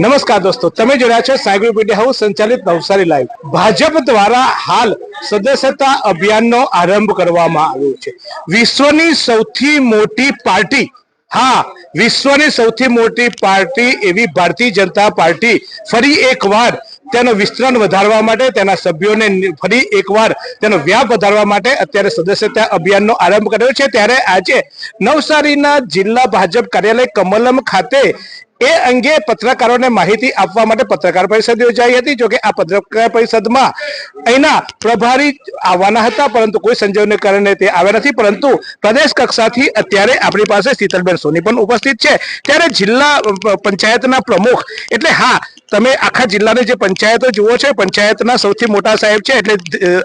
નમસ્કાર દોસ્તો, તમે જોડ્યા છો સાયબર મીડિયા હાઉસ સંચાલિત નવસારી લાઈવ. ભાજપ દ્વારા હાલ સદસ્યતા અભિયાનનો આરંભ કરવામાં આવ્યો છે. વિશ્વની સૌથી મોટી પાર્ટી, હા, વિશ્વની સૌથી મોટી પાર્ટી એવી ભારતીય જનતા પાર્ટી ફરી એકવાર તેનો વિસ્તરણ વધારવા માટે તેના સભ્યોને ફરી એકવાર તેનો વ્યાપ વધારવા માટે અત્યારે સદસ્યતા અભિયાનનો આરંભ કર્યો છે. ત્યારે આજે નવસારીના જિલ્લા ભાજપ કાર્યાલય કમલમ ખાતે એ અંગે પત્રકારોને માહિતી આપવા માટે પત્રકાર પરિષદ યોજાઈ હતી. જોકે આ પત્રકાર પરિષદમાં અહીંના પ્રભારી આવવાના હતા, પરંતુ કોઈ સંજોગને કારણે તે આવ્યા નથી. પરંતુ પ્રદેશ કક્ષાથી અત્યારે આપણી પાસે શીતલબેન સોની પણ ઉપસ્થિત છે. ત્યારે જિલ્લા પંચાયતના પ્રમુખ, એટલે હા તમે આખા જિલ્લાની જે પંચાયતો જુઓ છો પંચાયતના સૌથી મોટા સાહેબ છે, એટલે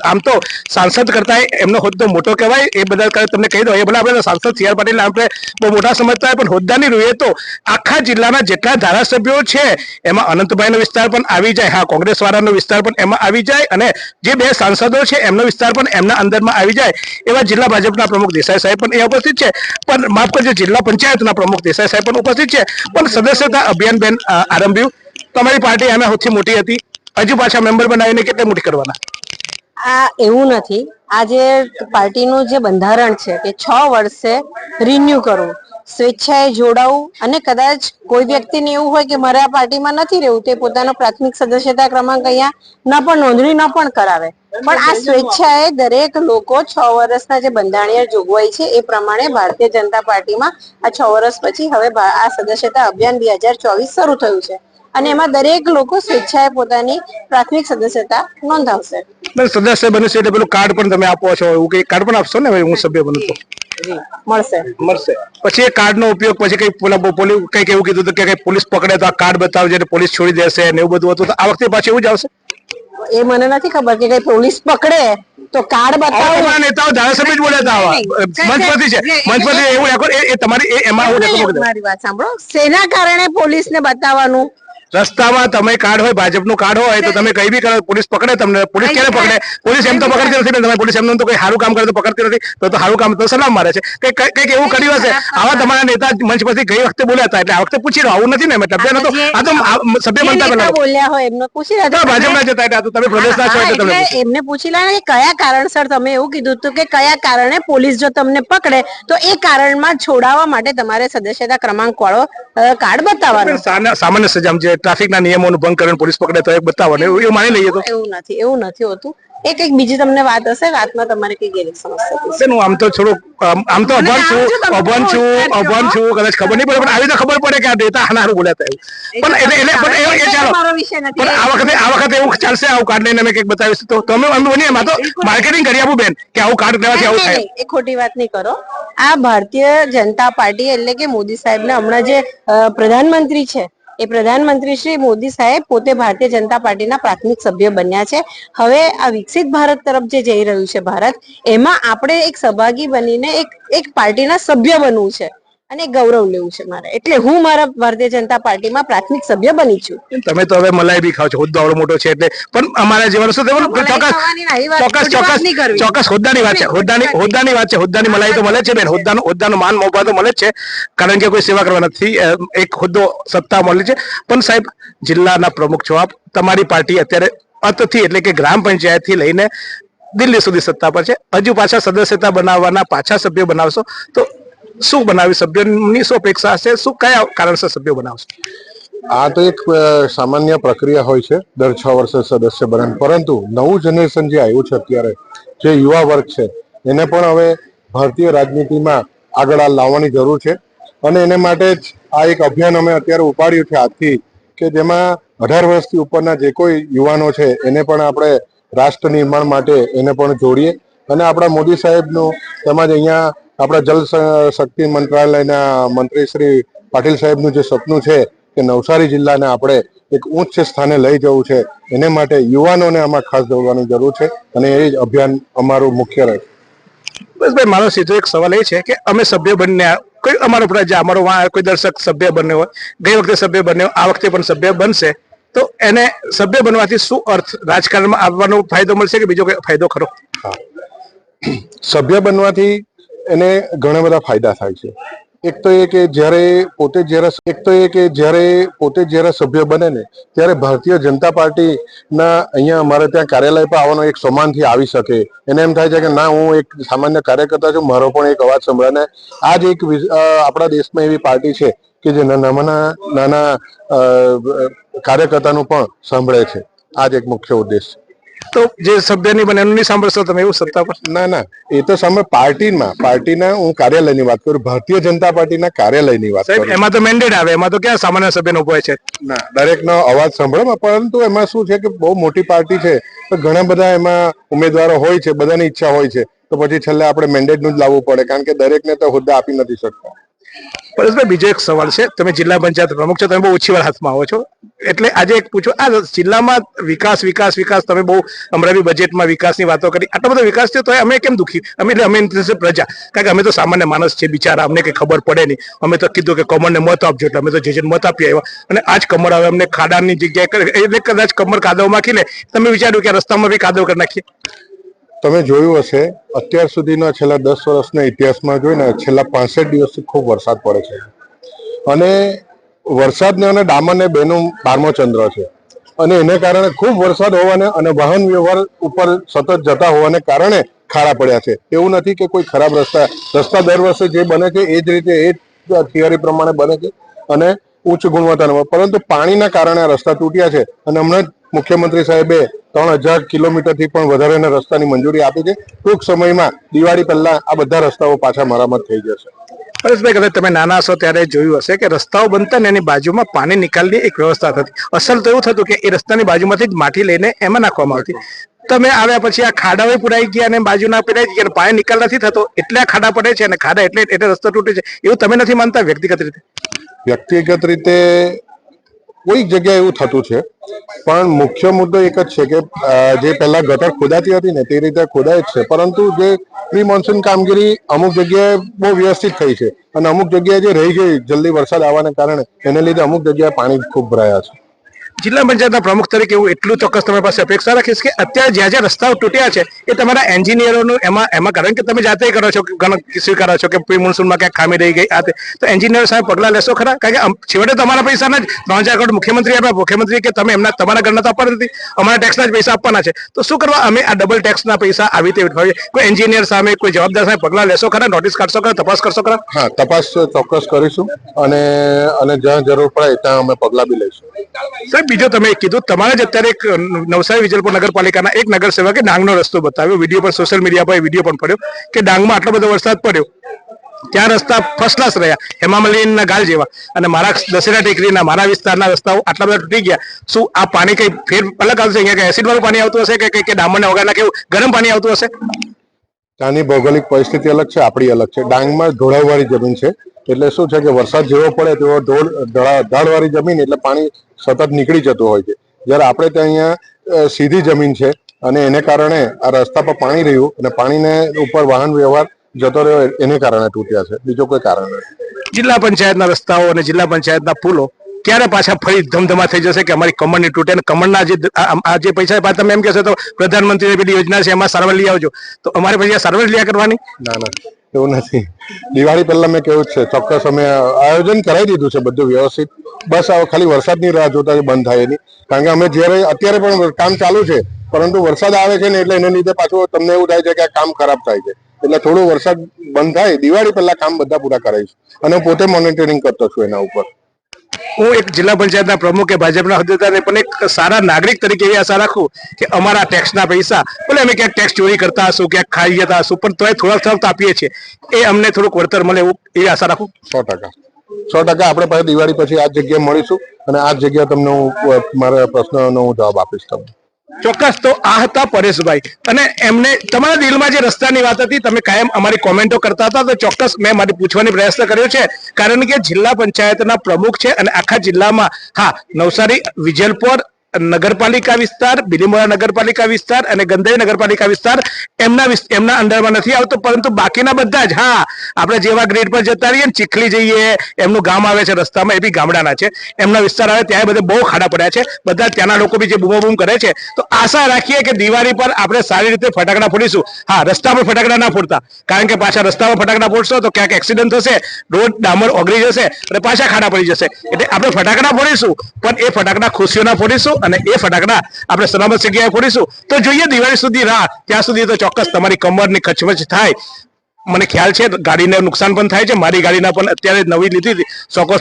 આમ તો સાંસદ કરતા એમનો હોદ્દો મોટો કહેવાય, એ બધા તમને કહી દો એ બધા આપણે સાંસદ સી આર પાટીલ આપણે બહુ મોટા સમજતા હોય, પણ હોદ્દાની રૂએ તો આખા જિલ્લાના જેટલા ધારાસભ્યો છે, એમાં અનંતભાઈનો વિસ્તાર પણ આવી જાય, હા કોંગ્રેસ વાળાનો વિસ્તાર પણ એમાં આવી જાય, અને જે બે સાંસદો છે, એમનો વિસ્તાર પણ એમના અંદરમાં આવી જાય, એવા જિલ્લા ભાજપના પ્રમુખ દેસાઈ સાહેબ પણ એ ઉપસ્થિત છે, પણ માફ કરજો, જિલ્લા પંચાયતના પ્રમુખ દેસાઈ સાહેબ પણ ઉપસ્થિત છે, પણ સદસ્યતા અભિયાન બેન આરંભ્યું. તમારી પાર્ટી આના સૌથી મોટી હતી? હજુ પાછા મેમ્બર બનાવીને કેટલી મોટી કરવાના? આ એવું નથી. આ જે પાર્ટીનું જે બંધારણ છે કે છ વર્ષે રિન્યુ કરવું, સ્વેચ્છાએ જોડાવું અને કદાચ કોઈ વ્યક્તિને એવું હોય કે મારે આ પાર્ટીમાં નથી રહેવું, તે પોતાનો પ્રાથમિક સદસ્યતા ક્રમાંક અહીંયા ન પણ નોંધણી ન પણ કરાવે. પણ આ સ્વેચ્છાએ દરેક લોકો છ વર્ષના જે બંધારણીય જોગવાઈ છે એ પ્રમાણે ભારતીય જનતા પાર્ટીમાં આ છ વર્ષ પછી હવે આ સદસ્યતા અભિયાન બે હજાર ચોવીસ શરૂ થયું છે. અને એમાં દરેક લોકો સ્વેચ્છાએ પોતાની પ્રાથમિક સદસ્યતા નોંધાવશે. બેન, સદસ્ય બનશે એટલે પેલું કાર્ડ પણ તમે આપો છો એવું કઈ કાર્ડ પણ આપશો ને હું સભ્ય બનું તો મળશે. મળશે. પછી એ કાર્ડ નો ઉપયોગ પછી કઈ પોલા પોલીસ કંઈક એવું કીધું કે કઈ પોલીસ પકડે તો આ કાર્ડ બતાવજે એટલે પોલીસ છોડી દેશે ને એવું બધું હતું આ વખતે પાછું એવું જ આવશે? એ મને નથી ખબર કે કઈ પોલીસ પકડે તો કાર્ડ બતાવો. તમારા નેતાઓ ધારાસભ્ય જ બોલ્યા હતા આવા. છે. એવું એ- તમારી એમાં. મારી વાત સાંભળો. સેના કારણે પોલીસને બતાવવાનું રસ્તામાં તમે કાર્ડ હોય ભાજપનું કાર્ડ હોય તો તમે કઈ બી કરો પોલીસ પકડે તમને પોલીસ ક્યારે પકડે? પોલીસ એમ તો પકડતી નથી તમે પોલીસ એમનું તો કઈ સારું કામ કરે તો પકડતી નથી તો તો સારું કામ તો સલામ મારે છે. કે કંઈક એવું કર્યું હશે? આવા તમારા નેતા મંચ પરથી ગઈ વખતે બોલ્યા હતા એટલે આ વખતે પૂછી લો આવું નથી ને મતલબ તો આ તો સભ્ય બનતા પેલા બોલ્યા હોય એમને પૂછી લેતા ભાજપના જતા એટલે તમે પ્રદેશના છો એટલે તમને એમને પૂછી લે કે કયા કારણસર તમે એવું કીધું હતું કે કયા કારણે પોલીસ જો તમને પકડે તો એ કારણમાં છોડાવવા માટે તમારે સદસ્યતા ક્રમાંક વાળો કાર્ડ બતાવવાનો. સામાન્ય સજામ જે ટ્રાફિકના નિયમોનું ભંગ કરીને પોલીસ પકડે તો એક બતાવવાનું એવું એવું માની લઈએ તો? એવું નથી એવું નથી હોતું. એ કંઈક બીજી તમને વાત હશે વાતમાં તમારે કઈ ગેરી સમસ્યા છે હું આમ તો થોડું આમ તો અભણ છું અભણ છું અભણ છું કદાચ ખબર નહીં પડે પણ આવી તો ખબર પડે કે આ નેતા હાનારું બોલ્યા હતા પણ એટલે એટલે પણ એ- એ ચાલો. પણ આ વખતે આ વખતે એવું ચાલશે આવું કાર્ડ લઈને અમે કંઈક બતાવીશું. તો તમે અમે બનીએ એમાં તો માર્કેટિંગ કરી આપું બેન કે આવું કાર્ડ લેવાથી આવું થાય. એ ખોટી વાત નહીં કરો. આ ભારતીય જનતા પાર્ટી એટલે કે મોદી સાહેબને હમણાં જે પ્રધાનમંત્રી છે એ પ્રધાનમંત્રી શ્રી મોદી સાહેબ પોતે ભારતીય જનતા પાર્ટીના પ્રાથમિક સભ્ય બન્યા છે. હવે આ વિકસિત ભારત તરફ જે જઈ રહ્યું છે ભારત, એમાં આપણે એક સહભાગી બનીને એક એક પાર્ટીના સભ્ય બનવું છે. અને ગૌરવ લેવું છે મારે. એટલે હું મારા ભારતીય જનતા પાર્ટીમાં પ્રાથમિક સભ્ય બની છું. તમે તો હવે મલાઈ બી ખાવ છો. હોદ્દો આવડો મોટો છે એટલે પણ અમારા જેવા શું ચોક્કસ ચોક્કસ ચોક્કસ ચોક્કસ હોદ્દાની વાત છે. હોદ્દાની હોદ્દાની વાત છે. હોદ્દાની મલાઈ તો મળે છે બેન. હોદ્દાનો હોદ્દાનો માન મોભા તો મળે જ છે. કારણ કે કોઈ સેવા કરવા નથી. એક હોદ્દો સત્તા મળી છે. પણ સાહેબ જિલ્લાના પ્રમુખ છો આપ. તમારી પાર્ટી અત્યારે અતથી એટલે કે ગ્રામ પંચાયતથી લઈને દિલ્હી સુધી સત્તા પર છે. હજુ પાછા સદસ્યતા બનાવવાના પાછા સભ્યો બનાવશો તો શું બનાવી સભ્યોની શું અપેક્ષા હશે? શું કયા કારણસર સભ્યો બનાવશે? આ તો એક સામાન્ય પ્રક્રિયા હોય છે. દર છ વર્ષે સદસ્ય બને. પરંતુ નવું જનરેશન જે આવ્યું છે અત્યારે, જે યુવા વર્ગ છે, એને પણ હવે ભારતીય રાજનીતિમાં આગળ લાવવાની જરૂર છે. અને એને માટે જ આ એક અભિયાન અમે અત્યારે ઉપાડ્યું છે આજથી કે જેમાં અઢાર વર્ષથી ઉપરના જે કોઈ યુવાનો છે, એને પણ આપણે રાષ્ટ્ર નિર્માણ માટે એને પણ જોડીએ. અને આપણા મોદી સાહેબનું તેમજ અહીંયા આપણા જલ શક્તિ મંત્રાલયના મંત્રી શ્રી પાટીલ સાહેબનું જે સપનું છે કે નવસારી જિલ્લાને આપણે એક ઉચ્ચ સ્થાને લઈ જવું છે એને માટે યુવાનોને આમાં ખાસ દોડવાની જરૂર છે અને એ જ અભિયાન અમારું મુખ્ય રહેશે. બસ ભાઈ મારો સીધો એક સવાલ એ છે કે અમે સભ્ય બન્યા કોઈ અમારો પ્રજા અમારો કોઈ દર્શક સભ્ય બન્યો હોય ગઈ વખતે સભ્ય બન્યો આ વખતે પણ સભ્ય બનશે તો એને સભ્ય બનવાથી શું અર્થ રાજકારણમાં આવવાનો ફાયદો મળશે કે બીજો કોઈ ફાયદો ખરો? સભ્ય બનવાથી એને ઘણા બધા ફાયદા થાય છે. એક તો એ કે જ્યારે પોતે જ્યારે એક તો એ કે જ્યારે પોતે જ્યારે સભ્ય બને ને, ત્યારે ભારતીય જનતા પાર્ટીના અહીંયા અમારે ત્યાં કાર્યાલય પર આવવાનો એક સમાનથી આવી શકે. એને એમ થાય છે કે ના, હું એક સામાન્ય કાર્યકર્તા છું, મારો પણ એક અવાજ સંભળાય ને. આ જ એક આપણા દેશમાં એવી પાર્ટી છે કે જે નાના નાના કાર્યકર્તાનું પણ સાંભળે છે. આ જ એક મુખ્ય ઉદ્દેશ છે. તો જે સભ્ય નહીં બને એનું નહીં સાંભળશો તમે એવું સત્તા પર? ના ના એ તો સામે પાર્ટીમાં પાર્ટીના હું કાર્યાલયની વાત કરું ભારતીય જનતા પાર્ટીના કાર્યાલયની વાત સાહેબ કરું. એમાં તો મેન્ડેટ આવે એમાં તો ક્યાં સામાન્ય સભ્યનો ઊભો છે? ના દરેકનો અવાજ સાંભળવામાં પરંતુ એમાં શું છે કે બહુ મોટી પાર્ટી છે તો ઘણા બધા એમાં ઉમેદવારો હોય છે બધાની ઈચ્છા હોય છે તો પછી છેલ્લે આપણે મેન્ડેટનું જ લાવવું પડે કારણ કે દરેકને તો હોદ્દા આપી નથી શકતા. પરેશભાઈ, બીજો એક સવાલ છે. તમે જિલ્લા પંચાયત પ્રમુખ છો, તમે બહુ ઓછી વાર હાથમાં આવો છો. એટલે આજે એક પૂછો, આ જિલ્લામાં વિકાસ વિકાસ વિકાસ, તમે બહુ અમરાવી બજેટમાં વિકાસની વાતો કરી. આટલો બધો વિકાસ છે તો અમે કેમ દુખી? અમે એટલે અમે પ્રજા. કારણ કે અમે તો સામાન્ય માણસ છે બિચારા, અમને કઈ ખબર પડે નહીં. અમે તો કીધું કે કમરને મત આપજો એટલે અમે તો જે જે મત આપી આવ્યા અને આજ કમર હવે અમને ખાડાની જગ્યાએ એટલે કદાચ કમર કાદવમાં લે તમે વિચાર્યું કે રસ્તામાં બી કાદવ કરી નાખીએ. તમે જોયું હશે, અત્યાર સુધીના છેલ્લા દસ વર્ષના ઇતિહાસમાં જોઈને છેલ્લા પાસઠ દિવસથી ખૂબ વરસાદ પડે છે. અને વરસાદને અને ડામરને બેનું બારમો ચંદ્ર છે. અને એને કારણે ખૂબ વરસાદ હોવાને અને વાહન વ્યવહાર ઉપર સતત જતા હોવાને કારણે ખાડા પડ્યા છે. એવું નથી કે કોઈ ખરાબ રસ્તા રસ્તા દર વર્ષે જે બને છે, એ જ રીતે એ થિયરી પ્રમાણે બને છે. અને ઉચ્ચ ગુણવત્તાના પરંતુ પાણીના કારણે આ રસ્તા તૂટ્યા છે અને હમણાં જ મુખ્યમંત્રી સાહેબે ત્રણ હજાર કિલોમીટરથી પણ વધારેના રસ્તાની મંજૂરી આપી છે. ટૂંક સમયમાં દિવાળી પહેલા આ બધા રસ્તાઓ પાછા મરામત થઈ જશે. પરેશભાઈ કદાચ તમે નાના હશો ત્યારે જોયું હશે કે રસ્તાઓ બનતા ને એની બાજુમાં પાણી નિકાલની એક વ્યવસ્થા થતી. અસલ તો એવું થતું કે એ રસ્તાની બાજુમાંથી જ માટી લઈને એમાં નાખવામાં આવતી. તમે આવ્યા પછી આ ખાડાઓ પુરાઈ ગયા અને બાજુના પુરાઈ ગયા પાણી નિકાલ નથી થતો. એટલે ખાડા પડે છે અને ખાડા એટલે એટલે રસ્તો તૂટે છે. એવું તમે નથી માનતા વ્યક્તિગત રીતે? વ્યક્તિગત રીતે કોઈક જગ્યાએ એવું થતું છે, પણ મુખ્ય મુદ્દો એક જ છે કે જે પહેલા ગટર ખોદાતી હતી ને તે રીતે ખોદાય જ છે. પરંતુ જે પ્રી મોન્સૂન કામગીરી અમુક જગ્યાએ બહુ વ્યવસ્થિત થઈ છે. અને અમુક જગ્યાએ જે રહી ગઈ, જલ્દી વરસાદ આવવાને કારણે, એને લીધે અમુક જગ્યાએ પાણી ખૂબ ભરાયા છે. જિલ્લા પંચાયતના પ્રમુખ તરીકે હું એટલું ચોક્કસ તમારી પાસે અપેક્ષા રાખીશ કે અત્યારે જ્યાં જ્યાં રસ્તાઓ તૂટ્યા છે એ તમારા એન્જિનિયરોનું એમાં એમાં કારણ કે તમે જાતે કરો છો કે ઘણો સ્વીકારો છો કે પ્રી મોન્સૂનમાં ક્યાંક ખામી રહી ગઈ આ તો. એન્જિનિયર સાહેબ પગલા લેશો ખરા? કારણ કે છેવટે તમારા પૈસાના જ ત્રણ હજાર કરોડ મુખ્યમંત્રી આપ્યા મુખ્યમંત્રી કે તમે એમના તમારા ઘરના તો આપવાના નથી અમારા ટેક્સના જ પૈસા આપવાના છે. તો શું કરવા અમે આ ડબલ ટેક્સના પૈસા આવી રીતે કોઈ એન્જિનિયર સામે કોઈ જવાબદાર સામે પગલાં લેશો ખરા? નોટિસ કાઢશો ખરા? તપાસ કરશો ખરા? હા તપાસ ચોક્કસ કરીશું અને અને જ્યાં જરૂર પડે ત્યાં અમે પગલાં બી લઈશું. સાહેબ બીજો તમે કીધું, તમારે જ અત્યારે એક નવસારી વિજલપુર નગરપાલિકાના એક નગરસેવકે ડાંગનો રસ્તો બતાવ્યો. વીડિયો પર સોશિયલ મીડિયા પર, વીડિયો પણ પડ્યો કે ડાંગમાં આટલો બધો વરસાદ પડ્યો. ત્યાં રસ્તા ફર્સ્ટ ક્લાસ રહ્યા, હેમામલીનના ગાલ જેવા. અને મારા દશેરા ટેકરીના, મારા વિસ્તારના રસ્તાઓ આટલા બધા તૂટી ગયા. શું આ પાણી કઈ ફેર અલગ આવશે? અહીંયા કે એસિડ વાળું પાણી આવતું હશે કે કે ડામરના વગરના કેવું? ગરમ પાણી આવતું હશે? ત્યાંની ભૌગોલિક પરિસ્થિતિ અલગ છે, આપણી અલગ છે. ડાંગમાં ઢોળાવવાળી જમીન છે. એટલે શું છે કે વરસાદ જેવો પડે તેવો ઢોળ ઢાળવાળી જમીન એટલે પાણી સતત નીકળી જતું હોય છે. જ્યારે આપણે ત્યાં અહીંયા સીધી જમીન છે અને એને કારણે આ રસ્તા પર પાણી રહ્યું અને પાણીને ઉપર વાહન વ્યવહાર જતો રહ્યો એને કારણે તૂટ્યા છે. બીજો કોઈ કારણ નથી. જિલ્લા પંચાયતના રસ્તાઓ અને જિલ્લા પંચાયતના પુલો ક્યારે પાછા ફરી ધમધમા થઈ જશે કે અમારી કમરની તૂટે? અને કમરના જે આ- જે પૈસા પાછા તમે એમ કહેશો તો પ્રધાનમંત્રીની પેલી યોજના છે એમાં સારવાર લઈ આવજો. તો અમારે પછી સારવાર લઈ કરવાની? ના ના. એવું નથી. દિવાળી પહેલા મેં કેવું છે, ચોક્કસ અમે આયોજન કરાવી દીધું છે બધું વ્યવસ્થિત. બસ હવે ખાલી વરસાદની રાહ જોતા બંધ થાય એની. કારણ કે અમે જ્યારે, અત્યારે પણ કામ ચાલુ છે, પરંતુ વરસાદ આવે છે ને એટલે એને લીધે પાછું તમને એવું થાય છે કે કામ ખરાબ થાય છે. એટલે થોડો વરસાદ બંધ થાય, દિવાળી પહેલા કામ બધા પૂરા કરાવીશ. અને પોતે મોનિટરિંગ કરતો છું એના ઉપર. હું એક જિલ્લા પંચાયતના પ્રમુખ કે ભાજપના હોદ્દેદારને પણ એક સારા નાગરિક તરીકે એવી આશા રાખું કે અમારા ટેક્સના પૈસા, ભલે અમે ક્યાંક ટેક્સ ચોરી કરતા હશું, ક્યાંક ખાઈ જતા હશું, પણ તોય થોડા થોડાક તો આપીએ છીએ. એ અમને થોડુંક વળતર મળે એવું એવી આશા રાખું. સો ટકા. સો ટકા આપણે પાસે દિવાળી પછી આ જગ્યાએ મળીશું અને આ જગ્યા તમને હું મારા પ્રશ્નનો હું જવાબ આપીશ તમને. ચોક્કસ. તો આ હતા પરેશભાઈ. અને એમને તમારા દિલમાં જે રસ્તાની વાત હતી, તમે કાયમ અમારી કોમેન્ટો કરતા હતા, તો ચોક્કસ મેં મારી પૂછવાની પ્રયત્ન કર્યો છે. કારણ કે જિલ્લા પંચાયતના પ્રમુખ છે અને આખા જિલ્લામાં, હા, નવસારી, વિજલપોર નગરપાલિકા વિસ્તાર, બિલીમોરા નગરપાલિકા વિસ્તાર અને ગંદાઈ નગરપાલિકા વિસ્તાર એમના એમના અંડરમાં નથી આવતો, પરંતુ બાકીના બધા જ, હા, આપણે જેવા ગ્રેડ પર જતા રહીએ ચીખલી જઈએ, એમનું ગામ આવે છે રસ્તામાં, એ બી ગામડાના છે, એમના વિસ્તાર આવે ત્યાં બધે બહુ ખાડા પડ્યા છે, બધા ત્યાંના લોકો બી જે બૂમો બૂમ કરે છે, તો આશા રાખીએ કે દિવાળી પર આપણે સારી રીતે ફટાકડા ફોડીશું. હા રસ્તા પર ફટાકડા ના ફોડતા, કારણ કે પાછા રસ્તામાં ફટાકડા ફોડશો તો ક્યાંક એક્સિડન્ટ થશે, રોડ ડામર ઓગળી જશે અને પાછા ખાડા પડી જશે. એટલે આપણે ફટાકડા ફોડીશું, પણ એ ફટાકડા ખુશીઓના ફોડીશું અને એ ફટાકડા આપણે સલામત જગ્યાએ ફોડીશું. તો જોઈએ, દિવાળી સુધી રાહ. ત્યાં સુધી તો ચોક્કસ તમારી કમરની ખચમચ થાય. મને ખ્યાલ છે, ગાડીને નુકસાન પણ થાય છે. મારી ગાડીના પણ અત્યારે નવી લીધી હતી.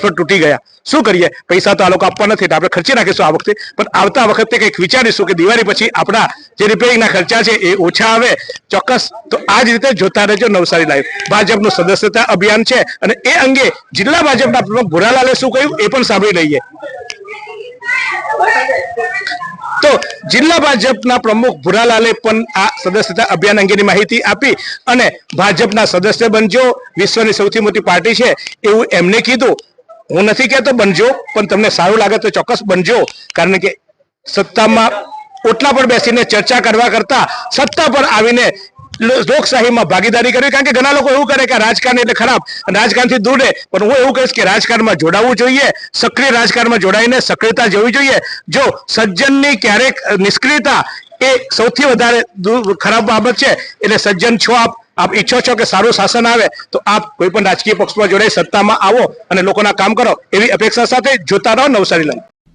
પર તૂટી ગયા. શું કરીએ? પૈસા તો આ લોકો આપવા નથી. આપણે ખર્ચી નાખીશું આ વખતે. પણ આવતા વખતે કંઈક વિચારીશું કે દિવાળી પછી આપણા જે રિપેરિંગના ખર્ચા છે એ ઓછા આવે. ચોક્કસ તો આ જ રીતે જોતા રહેજો નવસારી લાઈવ ભાજપનું સદસ્યતા અભિયાન છે. અને એ અંગે જિલ્લા ભાજપના પ્રમુખ ભુરાલાલે શું કહ્યું એ પણ સાંભળી લઈએ. તો જિલ્લા ભાજપના પ્રમુખ ભુરાલાલે પણ આ સદસ્યતા અભિયાન અંગેની માહિતી આપી અને ભાજપના સદસ્ય બનજો, વિશ્વની સૌથી મોટી પાર્ટી છે એવું એમને કીધું. હું નથી કહેતો બનજો, પણ તમને સારું લાગે તો ચોક્કસ બનજો, કારણ કે સત્તામાં ઓટલા પર બેસીને ચર્ચા કરવા કરતા સત્તા પર આવીને લોકશાહીમાં ભાગીદારી કરવી. કારણ કે ઘણા લોકો એવું કરે કે રાજકારણ એટલે ખરાબ. રાજકારણથી દૂર રહે. પણ હું એવું કહીશ કે રાજકારણમાં જોડાવવું જોઈએ. સક્રિય રાજકારણમાં જોડાઈને સક્રિયતા જોવી જોઈએ. જો સજ્જનની ક્યારેક નિષ્ક્રિયતા એ સૌથી વધારે ખરાબ બાબત છે, એટલે સજ્જન છો આપ. આપ ઈચ્છો છો કે સારું શાસન આવે, તો આપ કોઈ પણ રાજકીય પક્ષમાં જોડાઈ સત્તામાં આવો અને લોકોના કામ કરો. એવી અપેક્ષા સાથે જોતા રહો નવસારી લાઈવ